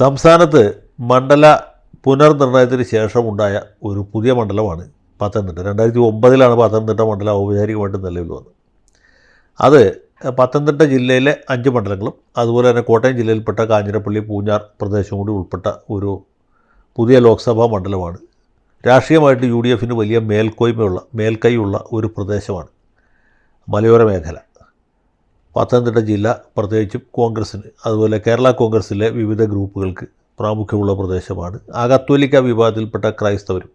സംസ്ഥാനത്ത് മണ്ഡല പുനർനിർണയത്തിന് ശേഷമുണ്ടായ ഒരു പുതിയ മണ്ഡലമാണ് പത്തനംതിട്ട. രണ്ടായിരത്തി ഒമ്പതിലാണ് പത്തനംതിട്ട മണ്ഡലം ഔപചാരികമായിട്ട് നിലവിൽ വന്നത്. അത് പത്തനംതിട്ട ജില്ലയിലെ അഞ്ച് മണ്ഡലങ്ങളും അതുപോലെ തന്നെ കോട്ടയം ജില്ലയിൽപ്പെട്ട കാഞ്ഞിരപ്പള്ളി പൂഞ്ഞാർ പ്രദേശം കൂടി ഉൾപ്പെട്ട ഒരു പുതിയ ലോക്സഭാ മണ്ഡലമാണ്. രാഷ്ട്രീയമായിട്ട് യു ഡി എഫിന് വലിയ മേൽക്കോയ്മയുള്ള മേൽക്കൈയുള്ള ഒരു പ്രദേശമാണ് മലയോര മേഖല. പത്തനംതിട്ട ജില്ല പ്രത്യേകിച്ചും കോൺഗ്രസ്സിന് അതുപോലെ കേരള കോൺഗ്രസ്സിലെ വിവിധ ഗ്രൂപ്പുകൾക്ക് പ്രാമുഖ്യമുള്ള പ്രദേശമാണ്. ആ കത്തോലിക്ക വിഭാഗത്തിൽപ്പെട്ട ക്രൈസ്തവരും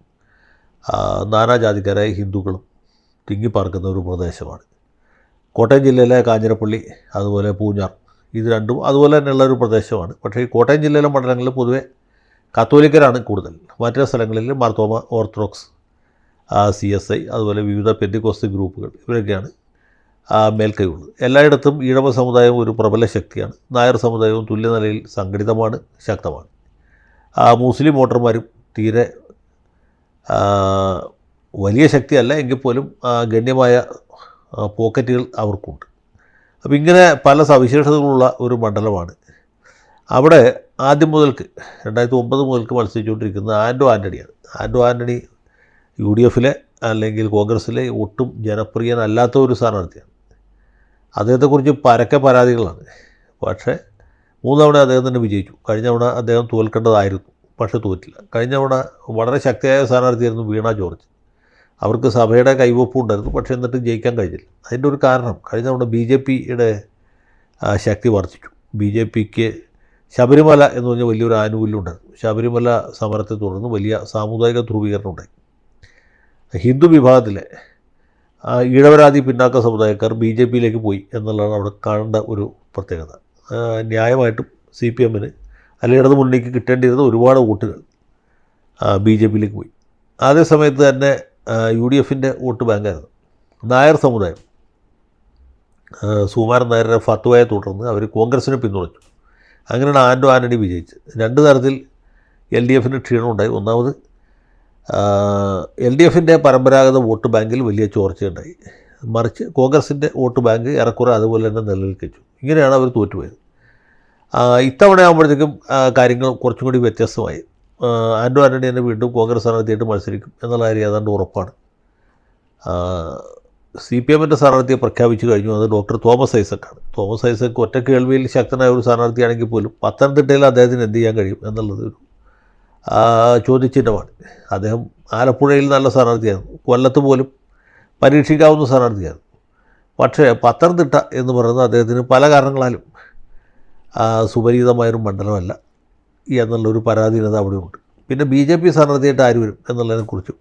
നാനാജാതിക്കാരായ ഹിന്ദുക്കളും തിങ്ങിപ്പാർക്കുന്ന ഒരു പ്രദേശമാണ്. കോട്ടയം ജില്ലയിലെ കാഞ്ഞിരപ്പള്ളി അതുപോലെ പൂഞ്ഞാർ ഇത് രണ്ടും അതുപോലെ തന്നെയുള്ള ഒരു പ്രദേശമാണ്. പക്ഷേ ഈ കോട്ടയം ജില്ലയിലെ മണ്ഡലങ്ങളിൽ പൊതുവെ കത്തോലിക്കരാണ് കൂടുതൽ. മറ്റു സ്ഥലങ്ങളിൽ Marthoma Orthodox C S I അതുപോലെ വിവിധ പെന്തിക്കോസ്ത് ഗ്രൂപ്പുകൾ ഇവരൊക്കെയാണ് മേൽക്കൈയുള്ളത് എല്ലായിടത്തും ഈഴവ സമുദായം ഒരു പ്രബല ശക്തിയാണ്. നായർ സമുദായവും തുല്യനിലയിൽ സംഘടിതമാണ് ശക്തമാണ്. മുസ്ലിം വോട്ടർമാരും തീരെ വലിയ ശക്തിയല്ല എങ്കിൽ പോലും ഗണ്യമായ പോക്കറ്റുകൾ അവർക്കുണ്ട്. അപ്പോൾ ഇങ്ങനെ പല സവിശേഷതകളുള്ള ഒരു മണ്ഡലമാണ്. അവിടെ ആദ്യം മുതൽക്ക് രണ്ടായിരത്തി ഒമ്പത് മുതൽക്ക് മത്സരിച്ചുകൊണ്ടിരിക്കുന്നത് ആൻഡോ ആന്റണിയാണ്. ആൻഡോ ആന്റണി യു ഡി എഫിലെ അല്ലെങ്കിൽ കോൺഗ്രസ്സിലെ ഒട്ടും ജനപ്രിയനല്ലാത്ത ഒരു സ്ഥാനാർത്ഥിയാണ്. അദ്ദേഹത്തെക്കുറിച്ച് പരക്കെ പരാതികളാണ്. പക്ഷേ മൂന്നവണ അദ്ദേഹം തന്നെ വിജയിച്ചു. കഴിഞ്ഞ തവണ അദ്ദേഹം തോൽക്കേണ്ടതായിരുന്നു പക്ഷേ തോറ്റില്ല. കഴിഞ്ഞ തവണ വളരെ ശക്തിയായ സ്ഥാനാർത്ഥിയായിരുന്നു വീണ ജോർജ്. അവർക്ക് സഭയുടെ കൈവപ്പ് ഉണ്ടായിരുന്നു പക്ഷേ എന്നിട്ട് ജയിക്കാൻ കഴിഞ്ഞില്ല. അതിന്റെ ഒരു കാരണം കഴിഞ്ഞ തവണ ബി ജെ പിയുടെ ശക്തി വർദ്ധിച്ചു. ബി ജെ പിക്ക് ശബരിമല എന്ന് പറഞ്ഞ വലിയൊരു ആനുകൂല്യം ഉണ്ടായിരുന്നു. ശബരിമല സമരത്തെ തുടർന്ന് വലിയ സാമുദായിക ധ്രുവീകരണം ഉണ്ടായി. ഹിന്ദു വിഭാഗത്തിലെ ഈഴവരാതി പിന്നാക്ക സമുദായക്കാർ ബി ജെ പിയിലേക്ക് പോയി എന്നുള്ളതാണ് അവിടെ കാണേണ്ട ഒരു പ്രത്യേകത. ന്യായമായിട്ടും സി പി എമ്മിന് അല്ലെങ്കിൽ ഇടതു മുന്നണിക്ക് കിട്ടേണ്ടിയിരുന്ന ഒരുപാട് വോട്ടുകൾ ബി ജെ പിയിലേക്ക് പോയി. അതേ സമയത്ത് തന്നെ യു ഡി എഫിന്റെ വോട്ട് ബാങ്കായിരുന്നു. നായർ സമുദായം സുമാരൻ നായരുടെ ഫത്വയെ തുടർന്ന് അവർ കോൺഗ്രസിനെ പിന്തുണച്ചു. അങ്ങനെയാണ് ആൻഡോ ആന്റണി വിജയിച്ചത്. രണ്ട് തരത്തിൽ എൽ ഡി എഫിന് ക്ഷീണമുണ്ടായി. ഒന്നാമത് എൽ ഡി എഫിന്റെ പരമ്പരാഗത വോട്ട് ബാങ്കിൽ വലിയ ചോർച്ചയുണ്ടായി. മറിച്ച് കോൺഗ്രസിന്റെ വോട്ട് ബാങ്ക് ഏറെക്കുറെ അതുപോലെ തന്നെ നിലനിൽക്കിച്ചു ഇങ്ങനെയാണ് അവർ തോറ്റുപോയത്. ഇത്തവണ ആകുമ്പോഴത്തേക്കും കാര്യങ്ങൾ കുറച്ചും കൂടി വ്യത്യസ്തമായി. ആൻഡോ ആന്റണി തന്നെ വീണ്ടും കോൺഗ്രസ് സ്ഥാനാർത്ഥിയായിട്ട് മത്സരിക്കും എന്നുള്ള കാര്യം ഏതാണ്ട് ഉറപ്പാണ്. സി പി എമ്മിന്റെ സ്ഥാനാർത്ഥിയെ പ്രഖ്യാപിച്ചു കഴിഞ്ഞു. അത് ഡോക്ടർ തോമസ് ഐസക്കാണ്. തോമസ് ഐസക്ക് ഒറ്റ കേൾവിയിൽ ശക്തനായ ഒരു സ്ഥാനാർത്ഥിയാണെങ്കിൽ പോലും പത്തനംതിട്ടയിൽ അദ്ദേഹത്തിന് എന്ത് ചെയ്യാൻ കഴിയും എന്നുള്ളത് ഒരു ആ, ചോദ്യചിഹ്നമാണ് അദ്ദേഹം ആലപ്പുഴയിൽ നല്ല സ്ഥാനാർത്ഥിയായിരുന്നു കൊല്ലത്ത് പോലും പരീക്ഷിക്കാവുന്ന സ്ഥാനാർത്ഥിയായിരുന്നു പക്ഷേ പത്തനംതിട്ട എന്ന് പറയുന്നത് അദ്ദേഹത്തിന് പല കാരണങ്ങളാലും സുപരീതമായൊരു മണ്ഡലമല്ല എന്നുള്ളൊരു പരാധീനത അവിടെയുണ്ട്. പിന്നെ ബി ജെ പി സ്ഥാനാർത്ഥിയായിട്ട് ആര് വരും എന്നുള്ളതിനെക്കുറിച്ചും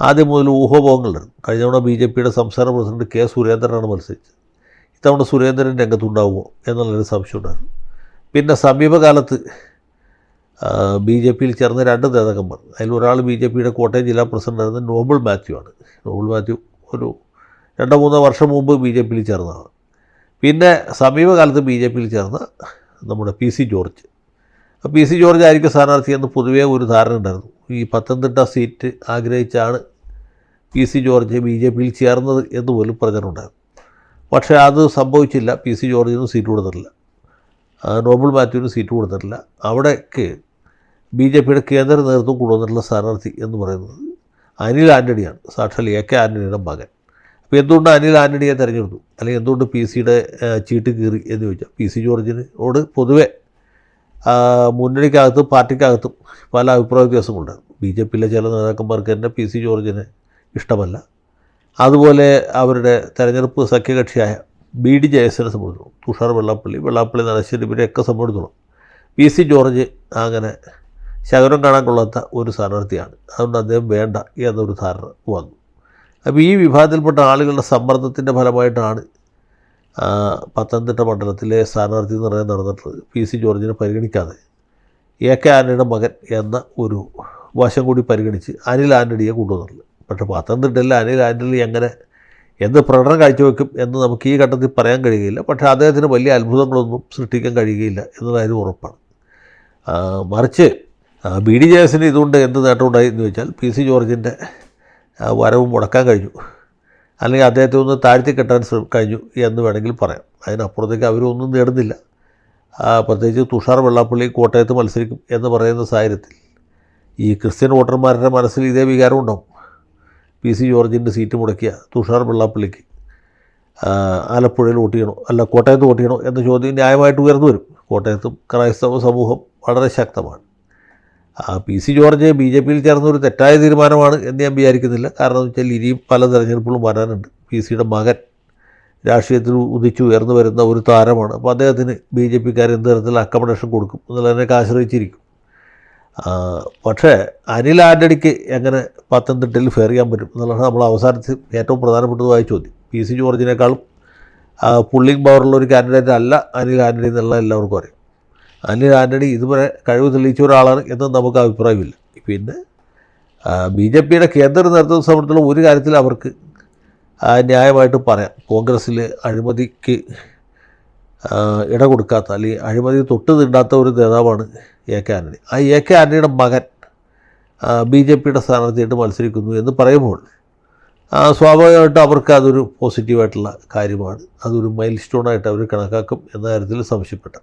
ആദ്യം മുതൽ ഊഹോഭോഗങ്ങളുണ്ട് കഴിഞ്ഞ തവണ ബി ജെ പിയുടെ സംസ്ഥാന പ്രസിഡന്റ് കെ സുരേന്ദ്രനാണ് മത്സരിച്ചത്. ഇത്തവണ സുരേന്ദ്രൻ രംഗത്തുണ്ടാവുമോ എന്നുള്ളൊരു സംശയം ഉണ്ടായിരുന്നു പിന്നെ സമീപകാലത്ത് ബി ജെ പിയിൽ ചേർന്ന രണ്ട് നേതാക്കന്മാർ. അതിൽ ഒരാൾ ബി ജെ പിയുടെ കോട്ടയം ജില്ലാ പ്രസിഡന്റായിരുന്ന നോബിൾ മാത്യു ആണ്. നോബിൾ മാത്യു ഒരു രണ്ടോ മൂന്നോ വർഷം മുമ്പ് ബി ജെ പിയിൽ ചേർന്നതാണ്. പിന്നെ സമീപകാലത്ത് ബി ജെ പിയിൽ ചേർന്ന നമ്മുടെ P C George. P C George ആയിരിക്കും സ്ഥാനാർത്ഥി എന്ന് പൊതുവേ ഒരു ധാരണ ഉണ്ടായിരുന്നു. ഈ Pathanamthitta seat ആഗ്രഹിച്ചാണ് P C George B J പിയിൽ ചേർന്നത് എന്ന് പോലും പ്രചരണം ഉണ്ടായിരുന്നു. പക്ഷേ അത് സംഭവിച്ചില്ല. പി സി ജോർജിന് സീറ്റ് കൊടുത്തിട്ടില്ല. നോബിൾ മാത്യുവിന് സീറ്റ് കൊടുത്തിട്ടില്ല. അവിടേക്ക് ബി ജെ പിയുടെ കേന്ദ്ര നേതൃത്വം കൊണ്ടുവന്നിട്ടുള്ള സ്ഥാനാർത്ഥി എന്ന് പറയുന്നത് അനിൽ ആന്റണിയാണ് സാക്ഷാൽ എ കെ ആന്റണിയുടെ മകൻ. അപ്പോൾ എന്തുകൊണ്ട് അനിൽ ആന്റണിയെ തിരഞ്ഞെടുത്തു? അല്ലെങ്കിൽ എന്തുകൊണ്ട് പി സിയുടെ ചീട്ട് കീറി എന്ന് ചോദിച്ചാൽ പി സി ജോർജിനോട് പൊതുവെ മുന്നണിക്കകത്തും പാർട്ടിക്കകത്തും പല അഭിപ്രായ വ്യത്യാസമുണ്ട് ബി ജെ പിയിലെ ചില നേതാക്കന്മാർക്ക് തന്നെ പി സി ജോർജിനെ ഇഷ്ടമല്ല. അതുപോലെ അവരുടെ തെരഞ്ഞെടുപ്പ് സഖ്യകക്ഷിയായ ബി ഡി ജയസനെ സംബന്ധിച്ചിടത്തോളം തുഷാർ വെള്ളാപ്പള്ളി വെള്ളാപ്പള്ളി നരശ്ശേരി ഇവരെയൊക്കെ സംബന്ധിച്ചിടത്തോളം പി സി ജോർജ് അങ്ങനെ ശകരം കാണാൻ കൊള്ളാത്ത ഒരു സ്ഥാനാർത്ഥിയാണ്. അതുകൊണ്ട് അദ്ദേഹം വേണ്ട എന്നൊരു ധാരണ വന്നു. അപ്പോൾ ഈ വിഭാഗത്തിൽപ്പെട്ട ആളുകളുടെ സമ്മർദ്ദത്തിന്റെ ഫലമായിട്ടാണ് പത്തനംതിട്ട മണ്ഡലത്തിലെ സ്ഥാനാർത്ഥി നിർണയം നടന്നിട്ടുള്ളത് പി സി ജോർജിനെ പരിഗണിക്കാതെ. എ കെ ആന്റണിയുടെ മകൻ എന്ന ഒരു വശം കൂടി പരിഗണിച്ച് അനിൽ ആന്റണിയെ കൊണ്ടുവന്നിട്ടുള്ളത്. പക്ഷേ പത്തനംതിട്ടയിൽ അനിൽ ആന്റണി എങ്ങനെ എന്ത് പ്രകടനം കാഴ്ചവെക്കും എന്ന് നമുക്ക് ഈ ഘട്ടത്തിൽ പറയാൻ കഴിയുകയില്ല. പക്ഷേ അദ്ദേഹത്തിന് വലിയ അത്ഭുതങ്ങളൊന്നും സൃഷ്ടിക്കാൻ കഴിയുകയില്ല എന്നതായാലും ഉറപ്പാണ്. മറിച്ച് ബി ഡി ജെ എസിന് ഇതുകൊണ്ട് എന്ത് നേട്ടമുണ്ടായി എന്ന് വെച്ചാൽ പി സി ജോർജിന്റെ വരവും മുടക്കാൻ കഴിഞ്ഞു. അല്ലെങ്കിൽ അദ്ദേഹത്തെ ഒന്ന് താഴ്ത്തി കെട്ടാൻ കഴിഞ്ഞു എന്ന് വേണമെങ്കിൽ പറയാം. അതിനപ്പുറത്തേക്ക് അവരൊന്നും നേടുന്നില്ല. പ്രത്യേകിച്ച് തുഷാർ വെള്ളാപ്പള്ളി കോട്ടയത്ത് മത്സരിക്കും എന്ന് പറയുന്ന സാഹചര്യത്തിൽ ഈ ക്രിസ്ത്യൻ വോട്ടർമാരുടെ മനസ്സിൽ ഇതേ വികാരം ഉണ്ടാവും. പി സി ജോർജിന്റെ സീറ്റ് മുടക്കിയ തുഷാർ വെള്ളാപ്പള്ളിക്ക് ആലപ്പുഴയിൽ വോട്ട് ചെയ്യണോ അല്ല കോട്ടയത്ത് വോട്ട് ചെയ്യണോ എന്ന ചോദ്യം ന്യായമായിട്ട് ഉയർന്നു വരും. കോട്ടയത്തും ക്രൈസ്തവ സമൂഹം വളരെ ശക്തമാണ്. P C George B J പിയിൽ ചേർന്ന ഒരു തെറ്റായ തീരുമാനമാണ് എന്ന് ഞാൻ വിചാരിക്കുന്നില്ല. കാരണം വെച്ചാൽ ഇനിയും പല തെരഞ്ഞെടുപ്പുകളും വരാനുണ്ട്. പി സിയുടെ മകൻ രാഷ്ട്രീയത്തിൽ ഉദിച്ചു ഉയർന്നു വരുന്ന ഒരു താരമാണ്. അപ്പോൾ അദ്ദേഹത്തിന് ബി ജെ പിക്കാർ എന്ത് തരത്തിൽ അക്കോമഡേഷൻ കൊടുക്കും? എന്നുള്ളതിനൊക്കെ ആശ്രയിച്ചിരിക്കും. പക്ഷേ അനിൽ ആന്റണിക്ക് എങ്ങനെ പത്തനംതിട്ടയിൽ ഫെയർ ചെയ്യാൻ പറ്റും എന്നുള്ളതാണ് നമ്മൾ അവസാനത്തിൽ ഏറ്റവും പ്രധാനപ്പെട്ടതുമായ ചോദ്യം. പി സി ജോർജിനേക്കാളും പുള്ളിങ് പവറുള്ള ഒരു കാൻഡിഡേറ്റ് അല്ല അനിൽ ആന്റണി എന്നുള്ളത് എല്ലാവർക്കും അറിയാം. അനിൽ ആന്റണി ഇതുവരെ കഴിവ് തെളിയിച്ച ഒരാളാണ് എന്ന് നമുക്ക് അഭിപ്രായമില്ല. പിന്നെ ബി ജെ പിയുടെ കേന്ദ്ര നേതൃത്വം സംബന്ധിച്ചുള്ള ഒരു കാര്യത്തിൽ അവർക്ക് ന്യായമായിട്ട് പറയാം. കോൺഗ്രസ്സിൽ അഴിമതിക്ക് ഇട കൊടുക്കാത്ത അല്ലെങ്കിൽ അഴിമതി തൊട്ട് തിണ്ടാത്ത ഒരു നേതാവാണ് എ കെ ആന്റണി. ആ എ കെ ആന്റണിയുടെ മകൻ ബി ജെ പിയുടെ സ്ഥാനാർത്ഥിയായിട്ട് മത്സരിക്കുന്നു എന്ന് പറയുമ്പോൾ സ്വാഭാവികമായിട്ട് അവർക്ക് അതൊരു പോസിറ്റീവായിട്ടുള്ള കാര്യമാണ്. അതൊരു മൈൽ സ്റ്റോണായിട്ട് അവർ കണക്കാക്കും എന്ന കാര്യത്തിൽ സംശയപ്പെട്ട.